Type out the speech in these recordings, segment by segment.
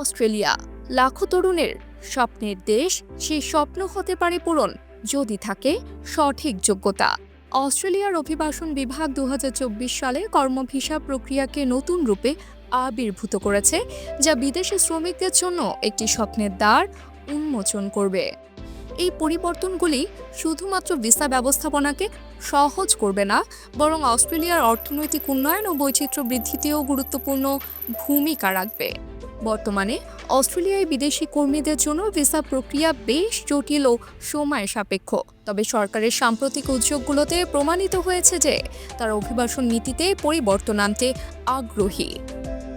Australia. লাখো তরুণের স্বপ্নের দেশ সেই স্বপ্ন হতে পারে পূরণ যদি থাকে সঠিক যোগ্যতা। অস্ট্রেলিয়ার অভিবাসন বিভাগ দু হাজার চব্বিশ সালে কর্মভিসা প্রক্রিয়াকে নতুন রূপে আবির্ভূত করেছে, যা বিদেশি শ্রমিকদের জন্য একটি স্বপ্নের দ্বার উন্মোচন করবে। এই পরিবর্তনগুলি শুধুমাত্র ভিসা ব্যবস্থাপনাকে সহজ করবে না, বরং অস্ট্রেলিয়ার অর্থনৈতিক উন্নয়ন ও বৈচিত্র্য বৃদ্ধিতেও গুরুত্বপূর্ণ ভূমিকা রাখবে। বর্তমানে অস্ট্রেলিয়ায় বিদেশি কর্মীদের জন্য ভিসা প্রক্রিয়া বেশ জটিল ও সময় সাপেক্ষ। তবে সরকারের সাম্প্রতিক উদ্যোগগুলোতে প্রমাণিত হয়েছে যে, তারা অভিবাসন নীতিতে পরিবর্তন আনতে আগ্রহী।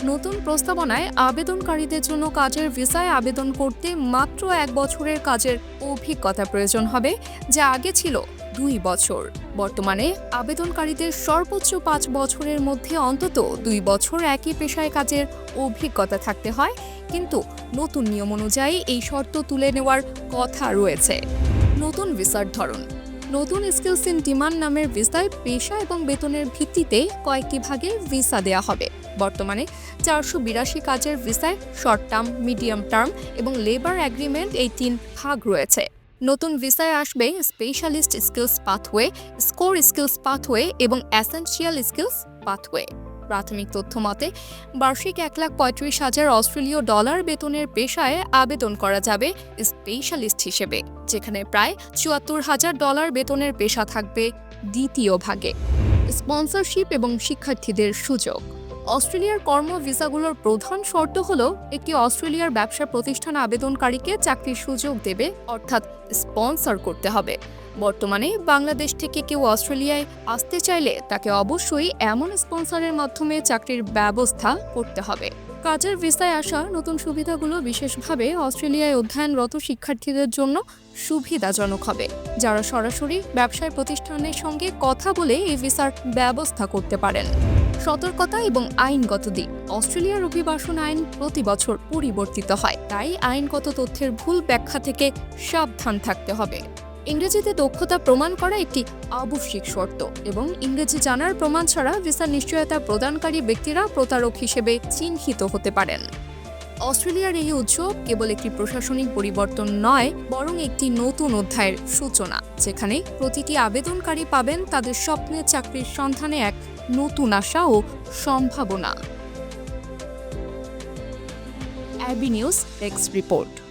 নতুন প্রস্তাবনায় আবেদনকারীদের জন্য কাজের ভিসায় আবেদন করতে মাত্র এক বছরের কাজের অভিজ্ঞতা প্রয়োজন হবে, যা আগে ছিল দুই বছর। বর্তমানে আবেদনকারীদের সর্বোচ্চ পাঁচ বছরের মধ্যে অন্তত দুই বছর একই পেশায় কাজের অভিজ্ঞতা থাকতে হয়, কিন্তু নতুন নিয়ম অনুযায়ী এই শর্ত তুলে নেওয়ার কথা রয়েছে। নতুন ভিসার ধরন নতুন স্কিলস ইন ডিমান্ড নামের ভিসায় পেশা এবং বেতনের ভিত্তিতে কয়েকটি ভাগে ভিসা দেওয়া হবে। বর্তমানে চারশো বিরাশি কাজের ভিসায় শর্ট টার্ম মিডিয়াম টার্ম এবং লেবার অ্যাগ্রিমেন্ট এই তিন ভাগ রয়েছে। নতুন ভিসায় আসবে specialist skills pathway core skills pathway এবং অ্যাসেন্সিয়াল স্কিলস পাথওয়ে প্রাথমিক তথ্য মতে, বার্ষিক এক লাখ পঁয়ত্রিশ হাজার অস্ট্রেলীয় ডলার বেতনের পেশায় আবেদন করা যাবে স্পেশালিস্ট হিসেবে, যেখানে প্রায় চুয়াত্তর হাজার ডলার বেতনের পেশা থাকবে দ্বিতীয় ভাগে। স্পন্সরশিপ এবং শিক্ষার্থীদের সুযোগ। অস্ট্রেলিয়ার কর্ম ভিসাগুলোর প্রধান শর্ত হল একটি অস্ট্রেলিয়ার ব্যবসা প্রতিষ্ঠান আবেদনকারীকে চাকরির সুযোগ দেবে, অর্থাৎ স্পন্সর করতে হবে। বর্তমানে বাংলাদেশ থেকে কেউ অস্ট্রেলিয়ায় আসতে চাইলে তাকে অবশ্যই এমন স্পন্সরের মাধ্যমে চাকরির ব্যবস্থা করতে হবে। কাজের ভিসায় আসা নতুন সুবিধাগুলো বিশেষভাবে অস্ট্রেলিয়ায় অধ্যয়নরত শিক্ষার্থীদের জন্য সুবিধাজনক হবে, যারা সরাসরি ব্যবসায় প্রতিষ্ঠানের সঙ্গে কথা বলে এই ভিসার ব্যবস্থা করতে পারেন। সতর্কতা এবং আইনগত দিক। অস্ট্রেলিয়ার অভিবাসন আইন প্রতি বছর পরিবর্তিত হয়। তাই আইনগত তথ্যের ভুল ব্যাখ্যা থেকে সাবধান থাকতে হবে। ইংরেজিতে দক্ষতা প্রমাণ করা একটি আবশ্যিক শর্ত এবং ইংরেজি জানার প্রমাণ ছাড়া ভিসার নিশ্চয়তা প্রদানকারী ব্যক্তিরা প্রতারক হিসেবে চিহ্নিত হতে পারেন। অস্ট্রেলিয়ার এই উৎসব কেবল একটি প্রশাসনিক পরিবর্তন নয়, বরং একটি নতুন অধ্যায়ের সূচনা। যেখানে প্রতিটি আবেদনকারী পাবেন তাদের স্বপ্নের চাকরির সন্ধানে এক নতুন আশা ও সম্ভাবনা। Abby news report